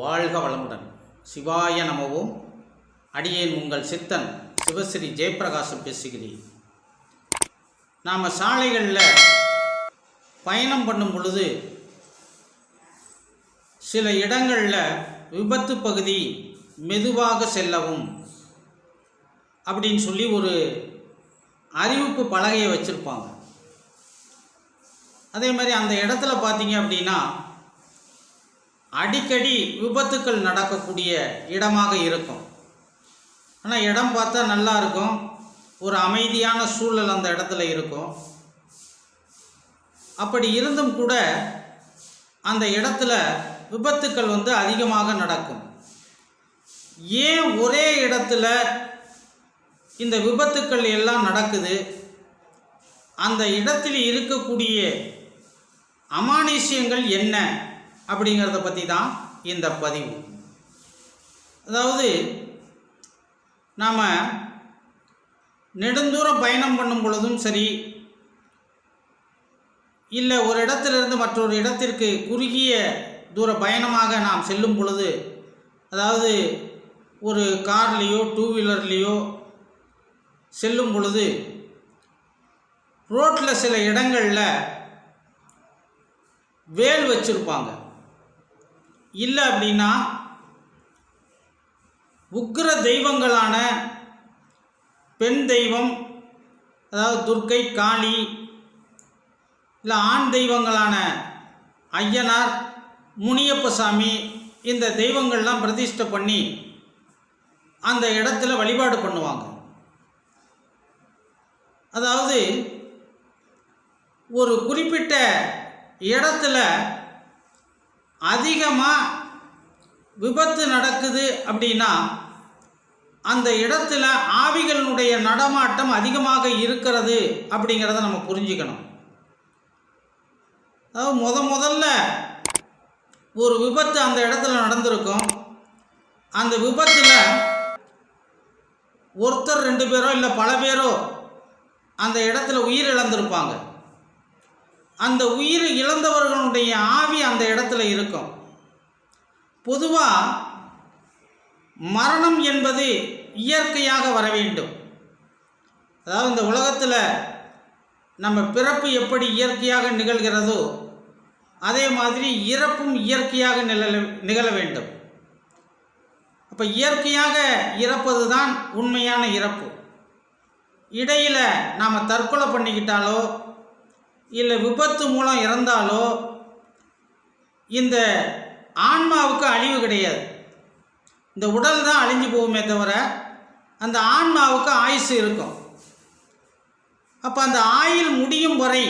வாழ்க வளமுடன். சிவாய நமவும் அடியேன் உங்கள் சித்தன் சிவஸ்ரீ ஜெயபிரகாசம் பேசுகிறேன். நாம் சாலைகளில் பயணம் பண்ணும் பொழுது சில இடங்களில் விபத்து பகுதி மெதுவாக செல்லவும் அப்படின்னு சொல்லி ஒரு அறிவிப்பு பலகையை வச்சுருப்பாங்க. அதே மாதிரி அந்த இடத்துல பார்த்தீங்க அப்படின்னா அடிக்கடி விபத்துக்கள் நடக்கக்கூடிய இடமாக இருக்கும். ஆனால் இடம் பார்த்தா நல்லா இருக்கும். ஒரு அமைதியான சூழல் அந்த இடத்துல இருக்கும். அப்படி இருந்தும் கூட அந்த இடத்துல விபத்துக்கள் வந்து அதிகமாக நடக்கும். ஏன் ஒரே இடத்துல இந்த விபத்துக்கள் எல்லாம் நடக்குது? அந்த இடத்தில் இருக்கக்கூடிய அமானுஷ்யங்கள் என்ன? அப்படிங்கிறத பற்றி தான் இந்த பதிவு. அதாவது நாம் நெடுந்தூரம் பயணம் பண்ணும் பொழுதும் சரி இல்லை ஒரு இடத்திலிருந்து மற்றொரு இடத்திற்கு குறுகிய தூர பயணமாக நாம் செல்லும் பொழுது அதாவது ஒரு கார்லேயோ டூ வீலர்லேயோ செல்லும் பொழுது ரோட்டில் சில இடங்களில் வேல் வச்சுருப்பாங்க. இல்லை அப்படின்னா உக்கிர தெய்வங்களான பெண் தெய்வம் அதாவது துர்க்கை காளி இல்லை ஆண் தெய்வங்களான ஐயனார் முனியப்பசாமி இந்த தெய்வங்கள்லாம் பிரதிஷ்டை பண்ணி அந்த இடத்துல வழிபாடு பண்ணுவாங்க. அதாவது ஒரு குறிப்பிட்ட இடத்துல அதிகமாக விபத்து நடக்குது அப்படின்னா அந்த இடத்துல ஆவிகளினுடைய நடமாட்டம் அதிகமாக இருக்கிறது அப்படிங்கிறத நம்ம புரிஞ்சுக்கணும். அதாவது முத முதல்ல ஒரு விபத்து அந்த இடத்துல நடந்திருக்கும். அந்த விபத்தில் ஒருத்தர் ரெண்டு பேரோ இல்லை பல பேரோ அந்த இடத்துல உயிர் இழந்திருப்பாங்க அந்த உயிர் இழந்தவர்களுடைய ஆவி அந்த இடத்துல இருக்கும். பொதுவாக மரணம் என்பது இயற்கையாக வர வேண்டும். அதாவது இந்த உலகத்தில் நம்ம பிறப்பு எப்படி இயற்கையாக நிகழ்கிறதோ அதே மாதிரி இறப்பும் இயற்கையாக நிழல நிகழ வேண்டும். அப்போ இயற்கையாக இறப்பது தான் உண்மையான இறப்பு. இடையில் நாம் தற்கொலை பண்ணிக்கிட்டாலோ இல்லை விபத்து மூலம் இறந்தாலோ இந்த ஆன்மாவுக்கு அழிவு கிடையாது. இந்த உடல் தான் அழிஞ்சு போகுமே தவிர அந்த ஆன்மாவுக்கு ஆயுசு இருக்கும். அப்போ அந்த ஆயில் முடியும் வரை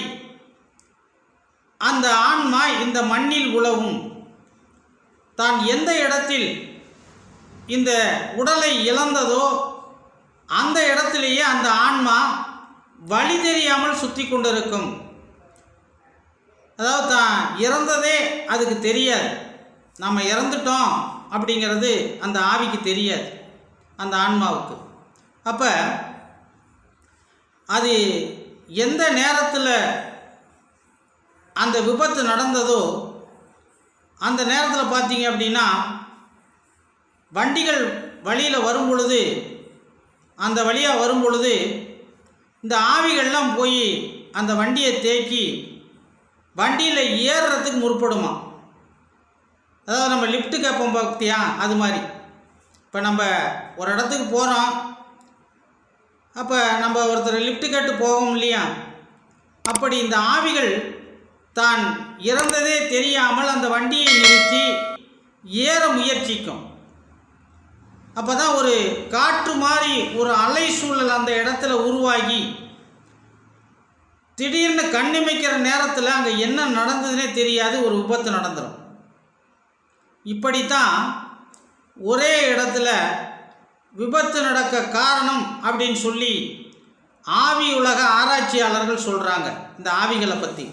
அந்த ஆன்மா இந்த மண்ணில் உழவும் தான் எந்த இடத்தில் இந்த உடலை இழந்ததோ அந்த இடத்திலேயே அந்த ஆன்மா வழி தெரியாமல் சுற்றி கொண்டிருக்கும். அதாவது தான் இறந்ததே அதுக்கு தெரியாது. நம்ம இறந்துட்டோம் அப்படிங்கிறது அந்த ஆவிக்கு தெரியாது. அந்த ஆன்மாவுக்கு. அப்போ அது எந்த நேரத்தில் அந்த விபத்து நடந்ததோ அந்த நேரத்தில் பார்த்தீங்க அப்படின்னா வண்டிகள் வழியில் வரும் பொழுது அந்த வழியாக வரும் பொழுது இந்த ஆவிகள்லாம் போய் அந்த வண்டியை தேக்கி வண்டியில் ஏறுறதுக்கு முற்படுமா? அதாவது நம்ம லிஃப்ட்டு கேட்போம் பார்த்தியா அது மாதிரி. இப்போ நம்ம ஒரு இடத்துக்கு போகிறோம் அப்போ நம்ம ஒருத்தர் லிஃப்ட்டு கேட்டு போவோம் இல்லையா? அப்படி இந்த ஆவிகள் தான் இறந்ததே தெரியாமல் அந்த வண்டியை நிறுத்தி ஏற முயற்சிக்கும். அப்போ தான் ஒரு காற்று மாதிரி ஒரு அலை சூழல் அந்த இடத்துல உருவாகி திடீர்னு கண்ணிமைக்கிற நேரத்தில் அங்கே என்ன நடந்ததுனே தெரியாது ஒரு விபத்து நடந்துடும் இப்படித்தான் ஒரே இடத்துல விபத்து நடக்க காரணம் அப்படின்னு சொல்லி ஆவி உலக ஆராய்ச்சியாளர்கள் சொல்கிறாங்க இந்த ஆவிகளை பற்றி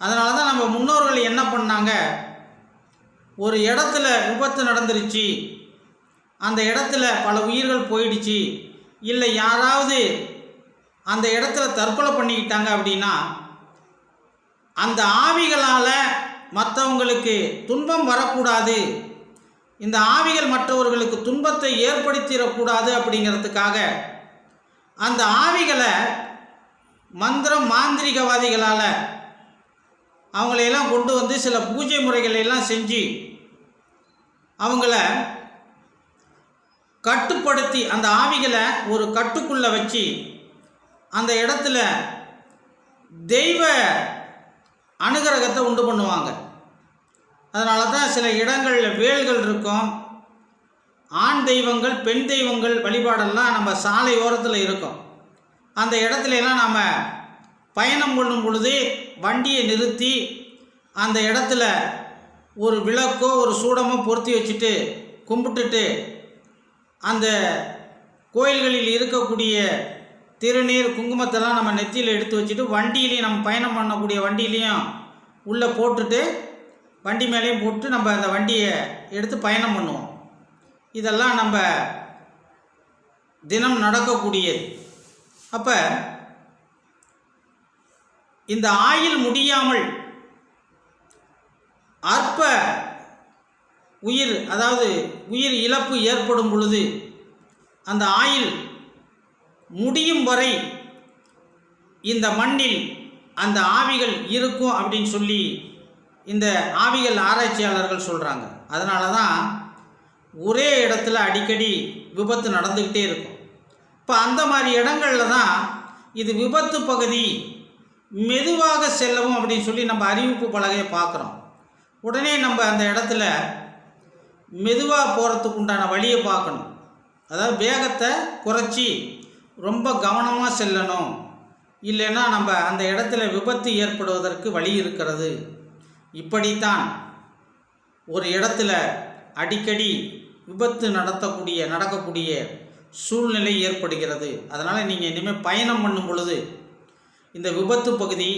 அதனால தான் நம்ம முன்னோர்கள் என்ன பண்ணாங்க? ஒரு இடத்துல விபத்து நடந்துருச்சு அந்த இடத்துல பல உயிர்கள் போயிடுச்சு இல்லை யாராவது அந்த இடத்துல தற்கொலை பண்ணிக்கிட்டாங்க அப்படின்னா அந்த ஆவிகளால் மற்றவங்களுக்கு துன்பம் வரக்கூடாது. இந்த ஆவிகள் மற்றவர்களுக்கு துன்பத்தை ஏற்படுத்திடக்கூடாது அப்படிங்கிறதுக்காக அந்த ஆவிகளை மந்திரம் மாந்திரிகவாதிகளால் அவங்களையெல்லாம் கொண்டு வந்து சில பூஜை முறைகளையெல்லாம் செஞ்சு அவங்கள கட்டுப்படுத்தி அந்த ஆவிகளை ஒரு கட்டுக்குள்ளே வச்சு அந்த இடத்துல தெய்வ அனுகிரகத்தை உண்டு பண்ணுவாங்க. அதனால தான் சில இடங்களில் வேல்கள் இருக்கும். ஆண் தெய்வங்கள் பெண் தெய்வங்கள் வழிபாடெல்லாம் நம்ம சாலை ஓரத்தில் இருக்கும். அந்த இடத்துல எல்லாம் நாம் பயணம் பண்ணும் பொழுது வண்டியை நிறுத்தி அந்த இடத்துல ஒரு விளக்கோ ஒரு சூடமோ பொருத்தி வச்சுட்டு கும்பிட்டுட்டு அந்த கோயில்களில் இருக்கக்கூடிய திருநீர் குங்குமத்தெல்லாம் நம்ம நெத்தியில் எடுத்து வச்சுட்டு வண்டியிலையும் நம்ம பயணம் பண்ணக்கூடிய வண்டியிலையும் உள்ளே போட்டுட்டு வண்டி மேலேயும் போட்டு நம்ம அந்த வண்டியை எடுத்து பயணம் பண்ணுவோம். இதெல்லாம் நம்ம தினம் நடக்கக்கூடியது. அப்போ இந்த ஆயில் முடியாமல் அற்ப உயிர் அதாவது உயிர் இழப்பு ஏற்படும் பொழுது அந்த ஆயில் முடியும் வரை இந்த மண்ணில் அந்த ஆவிகள் இருக்கும் அப்படின்னு சொல்லி இந்த ஆவிகள் ஆராய்ச்சியாளர்கள் சொல்கிறாங்க அதனால தான் ஒரே இடத்துல அடிக்கடி விபத்து நடந்துக்கிட்டே இருக்கும். இப்போ அந்த மாதிரி இடங்கள்ல தான் இது விபத்து பகுதி மெதுவாக செல்லவும் அப்படின்னு சொல்லி நம்ம அறிவிப்பு பலகையை பார்க்குறோம். உடனே நம்ம அந்த இடத்துல மெதுவாக போகிறதுக்கு உண்டான வழியை பார்க்கணும். அதாவது வேகத்தை குறைச்சி ரொம்ப கவனமாக செல்லணும். இல்லைன்னா நம்ம அந்த இடத்துல விபத்து ஏற்படுவதற்கு வழி இருக்கிறது. இப்படித்தான் ஒரு இடத்துல அடிக்கடி விபத்து நடத்தக்கூடிய நடக்கக்கூடிய சூழ்நிலை ஏற்படுகிறது. அதனால் நீங்கள் இனிமேல் பயணம் பண்ணும் பொழுது இந்த விபத்து பகுதி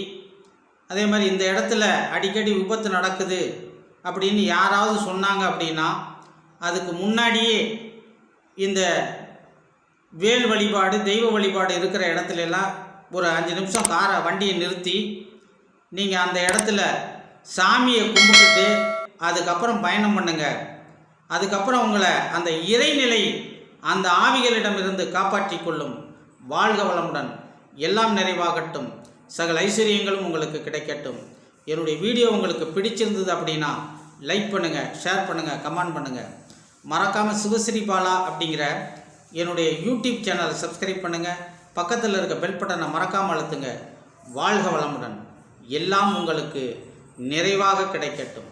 அதே மாதிரி இந்த இடத்துல அடிக்கடி விபத்து நடக்குது அப்படின்னு யாராவது சொன்னாங்க அப்படின்னா அதுக்கு முன்னாடியே இந்த வேல் வழிபாடு தெய்வ வழிபாடு இருக்கிற இடத்துலலாம் ஒரு அஞ்சு நிமிஷம் காரை வண்டியை நிறுத்தி நீங்கள் அந்த இடத்துல சாமியை கும்பிட்டுட்டு அதுக்கப்புறம் பயணம் பண்ணுங்க. அதுக்கப்புறம் உங்களை அந்த இறைநிலை அந்த ஆவிகளிடமிருந்து காப்பாற்றி கொள்ளும். வாழ்க வளமுடன். எல்லாம் நிறைவாகட்டும். சகல ஐஸ்வர்யங்களும் உங்களுக்கு கிடைக்கட்டும். என்னுடைய வீடியோ உங்களுக்கு பிடிச்சிருந்தது அப்படின்னா லைக் பண்ணுங்கள் ஷேர் பண்ணுங்கள் கமெண்ட் பண்ணுங்கள் மறக்காமல் சிவஸ்ரீ பாலா அப்படிங்கிற என்னுடைய யூடியூப் சேனலை சப்ஸ்கிரைப் பண்ணுங்கள் பக்கத்தில் இருக்க பெல் பட்டனை மறக்காமல் அழுத்துங்க. வாழ்க வளமுடன். எல்லாம் உங்களுக்கு நிறைவாக கிடைக்கட்டும்.